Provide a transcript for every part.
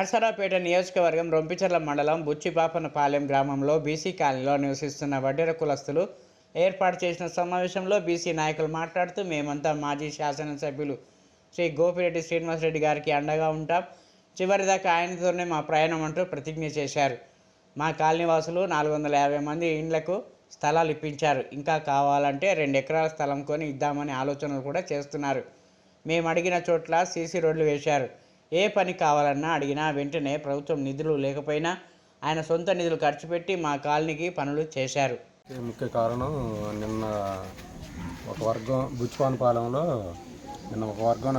నర్సరావుపేట నియోజకవర్గం రొంపిచర్ల మండలం బుచ్చిపాపనపాలెం గ్రామంలో బీసీ కాలనీలో నివసిస్తున్న వడ్డెర కులస్తులు ఏర్పాటు చేసిన సమావేశంలో బీసీ నాయకులు మాట్లాడుతూ మేమంతా మాజీ శాసనసభ్యులు శ్రీ గోపిరెడ్డి శ్రీనివాసరెడ్డి గారికి అండగా ఉంటాం. చివరిదాకా ఆయనతోనే మా ప్రయాణం అంటూ ప్రతిజ్ఞ చేశారు. మా కాలనీవాసులు నాలుగు వందల యాభై మంది ఇండ్లకు స్థలాలు ఇప్పించారు. ఇంకా కావాలంటే రెండు ఎకరాల స్థలం కొని ఇద్దామని ఆలోచనలు కూడా చేస్తున్నారు. మేము అడిగిన చోట్ల సీసీ రోడ్లు వేశారు. ఏ పని కావాలన్నా అడిగినా వెంటనే ప్రభుత్వం నిధులు లేకపోయినా ఆయన సొంత నిధులు ఖర్చు పెట్టి మా కాలనీకి పనులు చేశారు. ముఖ్య కారణం. నిన్న ఒక వర్గం బుచ్చిపానపాలెంలో నిన్న ఒక వర్గం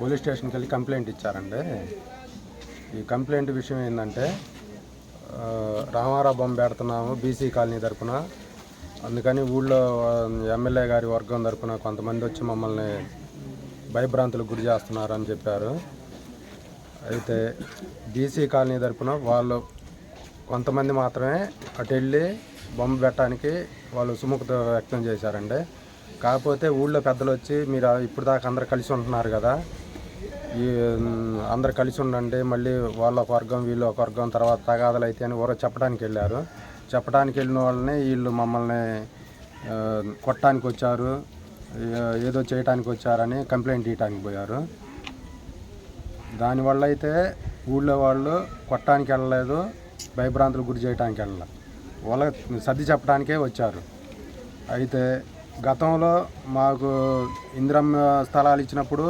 పోలీస్ స్టేషన్కి వెళ్ళి కంప్లైంట్ ఇచ్చారండి. ఈ కంప్లైంట్ విషయం ఏంటంటే రామారా రామారావు బొమ్మ పెడుతున్నాము బీసీ కాలనీ తరపున. అందుకని ఊళ్ళో ఎమ్మెల్యే గారి వర్గం తరపున కొంతమంది వచ్చి మమ్మల్ని భయభ్రాంతులకు గురి చేస్తున్నారని చెప్పారు. అయితే బీసీ కాలనీ తరపున వాళ్ళు కొంతమంది మాత్రమే అటు వెళ్ళి బొమ్మ పెట్టడానికి వాళ్ళు సుముఖత వ్యక్తం చేశారండి. కాకపోతే ఊళ్ళో పెద్దలు వచ్చి మీరు ఇప్పుడు దాకా అందరు కలిసి ఉంటున్నారు కదా ఈ అందరు కలిసి ఉండండి మళ్ళీ వాళ్ళ ఒక వర్గం వీళ్ళు ఒక వర్గం తర్వాత తగాదలు అయితే అని ఎవరో చెప్పడానికి వెళ్ళారు. చెప్పడానికి వెళ్ళిన వాళ్ళని వీళ్ళు మమ్మల్ని కొట్టడానికి వచ్చారు. ఏదో చేయటానికి వచ్చారని కంప్లైంట్ ఇవ్వటానికి పోయారు. దానివల్ల అయితే ఊళ్ళో వాళ్ళు కొట్టడానికి వెళ్ళలేదు భయభ్రాంతులు గురి చేయడానికి వెళ్ళలే. వాళ్ళ సర్ది చెప్పడానికే వచ్చారు. అయితే గతంలో మాకు ఇందిరమ్మ స్థలాలు ఇచ్చినప్పుడు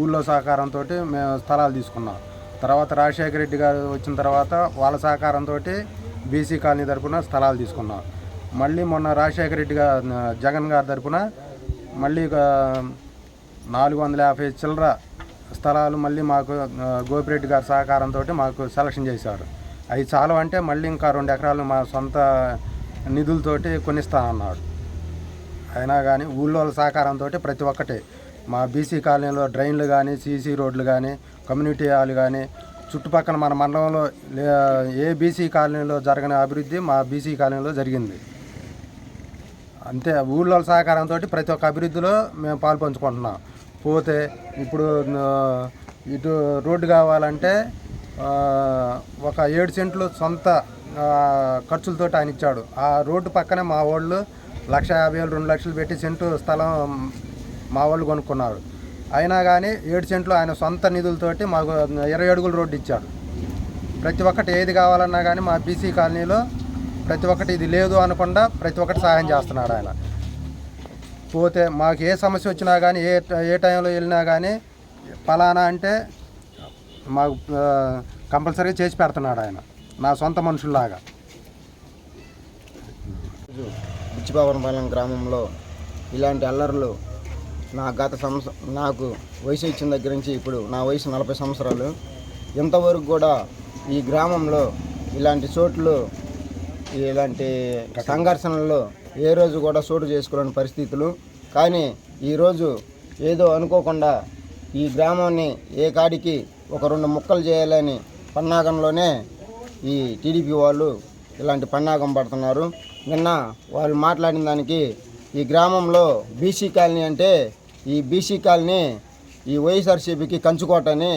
ఊళ్ళో సహకారంతో మేము స్థలాలు తీసుకున్నాం. తర్వాత రాజశేఖర రెడ్డి గారు వచ్చిన తర్వాత వాళ్ళ సహకారంతో బీసీ కాలనీ తరపున స్థలాలు తీసుకున్నాం. మళ్ళీ మొన్న రాజశేఖర రెడ్డి గారు జగన్ గారి తరపున మళ్ళీ ఒక నాలుగు వందల యాభై చిల్లర స్థలాలు మళ్ళీ మాకు గోపిరెడ్డి గారి సహకారంతో మాకు సెలక్షన్ చేశారు. అవి చాలు అంటే మళ్ళీ ఇంకా రెండు ఎకరాలు మా సొంత నిధులతోటి కొనిస్తానన్నాడు. అయినా కానీ ఊళ్ళో సహకారంతో ప్రతి ఒక్కటి మా బీసీ కాలనీలో డ్రైన్లు కానీ సీసీ రోడ్లు కానీ కమ్యూనిటీ హాల్ కానీ చుట్టుపక్కల మన మండలంలో లే- ఏ బీసీ కాలనీలో జరగని అభివృద్ధి మా బీసీ కాలనీలో జరిగింది. అంతే ఊళ్ళో సహకారంతో ప్రతి ఒక్క అభివృద్ధిలో మేము పాలు పంచుకుంటున్నాం. పోతే ఇప్పుడు ఇటు రోడ్డు కావాలంటే ఒక ఏడు సెంట్లు సొంత ఖర్చులతో ఆయన ఇచ్చాడు. ఆ రోడ్డు పక్కనే మా వాళ్ళు లక్ష యాభై వేలు రెండు లక్షలు పెట్టి సెంటు స్థలం మా వాళ్ళు కొనుక్కున్నారు. అయినా కానీ ఏడు సెంట్లు ఆయన సొంత నిధులతోటి మాకు ఇరవై అడుగుల రోడ్డు ఇచ్చాడు. ప్రతి ఒక్కటి ఏది కావాలన్నా కానీ మా బీసీ కాలనీలో ప్రతి ఒక్కటి ఇది లేదు అనకుండా ప్రతి ఒక్కటి సహాయం చేస్తున్నాడు ఆయన. పోతే మాకు ఏ సమస్య వచ్చినా కానీ ఏ ఏ టైంలో వెళ్ళినా కానీ ఫలానా అంటే మాకు కంపల్సరీగా చేసి పెడుతున్నాడు ఆయన. నా సొంత మనుషుల్లాగా. బుచ్చిపావనపాలెం గ్రామంలో ఇలాంటి అల్లర్లు నా గత సంవత్సరం నాకు వయసు ఇచ్చిన దగ్గర నుంచి ఇప్పుడు నా వయసు నలభై సంవత్సరాలు. ఇంతవరకు కూడా ఈ గ్రామంలో ఇలాంటి చోట్లు ఇలాంటి సంఘర్షణల్లో ఏ రోజు కూడా చోటు చేసుకోలేని పరిస్థితులు. కానీ ఈరోజు ఏదో అనుకోకుండా ఈ గ్రామాన్ని ఏ కాడికి ఒక రెండు ముక్కలు చేయాలని పన్నాగంలోనే ఈ టీడీపీ వాళ్ళు ఇలాంటి పన్నాగం పడుతున్నారు. నిన్న వాళ్ళు మాట్లాడిన దానికి ఈ గ్రామంలో బీసీ కాలనీ అంటే ఈ బీసీ కాలనీ ఈ వైఎస్ఆర్సీపీకి కంచుకోటని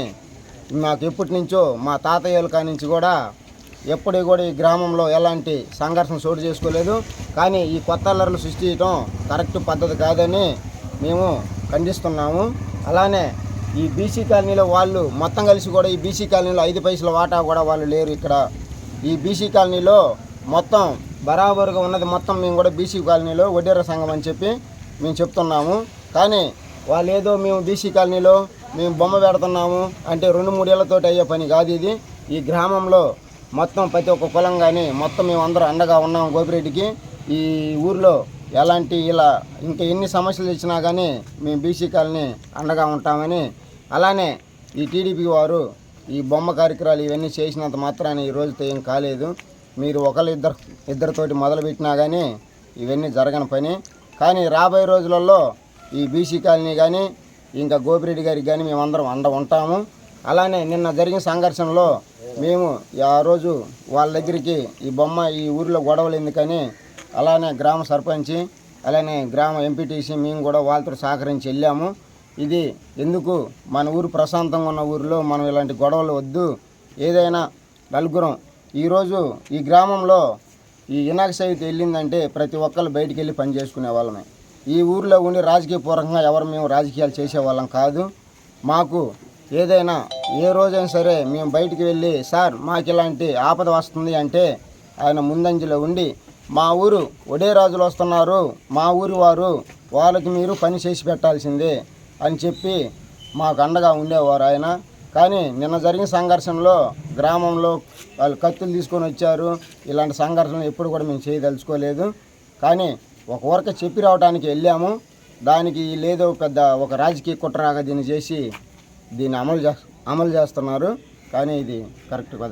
మాకు ఎప్పటి నుంచో మా తాతయ్యల కాడి నుంచి కూడా ఎప్పుడు కూడా ఈ గ్రామంలో ఎలాంటి సంఘర్షణ చోటు చేసుకోలేదు. కానీ ఈ కొత్త అల్లర్లు సృష్టించడం కరెక్ట్ పద్ధతి కాదని మేము ఖండిస్తున్నాము. అలానే ఈ బీసీ కాలనీలో వాళ్ళు మొత్తం కలిసి కూడా ఈ బీసీ కాలనీలో ఐదు పైసల వాటా కూడా వాళ్ళు లేరు ఇక్కడ. ఈ బీసీ కాలనీలో మొత్తం బరాబరుగా ఉన్నది మొత్తం మేము కూడా బీసీ కాలనీలో వడ్డేర సంఘం అని చెప్పి మేము చెప్తున్నాము. కానీ వాళ్ళు ఏదో మేము బీసీ కాలనీలో మేము బొమ్మ పెడుతున్నాము అంటే రెండు మూడేళ్ళతోటి అయ్యే పని కాదు ఇది. ఈ గ్రామంలో మొత్తం ప్రతి ఒక్క కులం కానీ మొత్తం మేము అందరూ అండగా ఉన్నాం గోపిరెడ్డికి. ఈ ఊర్లో ఎలాంటి ఇలా ఇంకా ఎన్ని సమస్యలు ఇచ్చినా కానీ మేము బీసీ కాలనీ అండగా ఉంటామని అలానే ఈ టీడీపీ వారు ఈ బొమ్మ కార్యక్రమాలు ఇవన్నీ చేసినంత మాత్రాన ఈ రోజుతో ఏం కాలేదు. మీరు ఒకళ్ళు ఇద్దరు ఇద్దరితోటి మొదలుపెట్టినా కానీ ఇవన్నీ జరగని పని. కానీ రాబోయే రోజులలో ఈ బీసీ కాలనీ కానీ ఇంకా గోపిరెడ్డి గారికి కానీ మేమందరం అండ ఉంటాము. అలానే నిన్న జరిగిన సంఘర్షణలో మేము ఆ రోజు వాళ్ళ దగ్గరికి ఈ బొమ్మ ఈ ఊరిలో గొడవలు ఎందుకని అలానే గ్రామ సర్పంచి అలానే గ్రామ ఎంపీటీసీ మేము కూడా వాళ్ళతో సహకరించి వెళ్ళాము. ఇది ఎందుకు? మన ఊరు ప్రశాంతంగా ఉన్న ఊరిలో మనం ఇలాంటి గొడవలు వద్దు. ఏదైనా నలుగురం. ఈరోజు ఈ గ్రామంలో ఈ వినాయక చవితి వెళ్ళిందంటే ప్రతి ఒక్కరు బయటికి వెళ్ళి పని చేసుకునే వాళ్ళమే. ఈ ఊరిలో ఉండి రాజకీయపూర్వకంగా ఎవరు మేము రాజకీయాలు చేసేవాళ్ళం కాదు. మాకు ఏదైనా ఏ రోజైనా సరే మేము బయటికి వెళ్ళి సార్ మాకు ఇలాంటి ఆపద వస్తుంది అంటే ఆయన ముందంజలో ఉండి మా ఊరు ఒడే రాజులు వస్తున్నారు మా ఊరి వారు వాళ్ళకి మీరు పని చేసి పెట్టాల్సిందే అని చెప్పి మాకు అండగా ఉండేవారు ఆయన. కానీ నిన్న జరిగిన సంఘర్షణలో గ్రామంలో వాళ్ళు కత్తులు తీసుకొని వచ్చారు. ఇలాంటి సంఘర్షణలు ఎప్పుడు కూడా మేము చేయదలుచుకోలేదు. కానీ ఒక ఊరక చెప్పి రావడానికి వెళ్ళాము. దానికి లేదో పెద్ద ఒక రాజకీయ కుట్రగా దీన్ని చేసి దీన్ని అమలు అమలు చేస్తున్నారు. కానీ ఇది కరెక్ట్